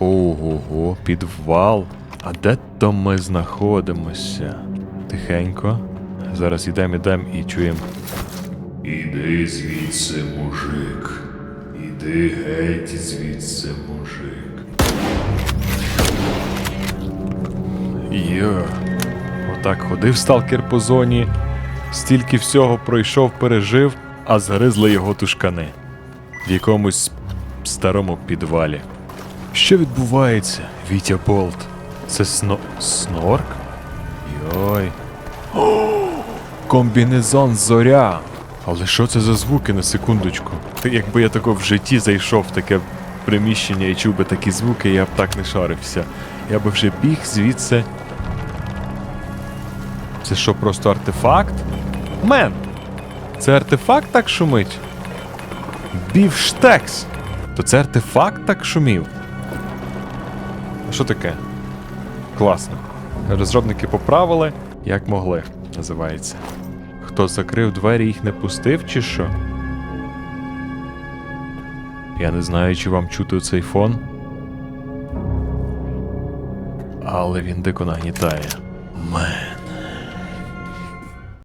Ого, підвал. А де то ми знаходимося? Тихенько. Зараз ідемо, ідемо і чуємо. Іди звідси, мужик. Іди геть звідси, мужик. Йо. Отак ходив сталкер по зоні, стільки всього пройшов, пережив, а згризли його тушкани в якомусь старому підвалі. Що відбувається, Вітя Болт? Це сно... снорк? Йой. Комбінезон зоря. Але що це за звуки на секундочку? Та якби я тако в житті зайшов в таке приміщення і чув би такі звуки, я б так не шарився. Я би вже біг звідси. Це що, просто артефакт? Мен! Це артефакт так шумить? Бівштекс! То це артефакт так шумів? Що таке? Класно. Розробники поправили, як могли, називається. Хто закрив двері, їх не пустив, чи що? Я не знаю, чи вам чути цей фон. Але він дико нагнітає. Мен.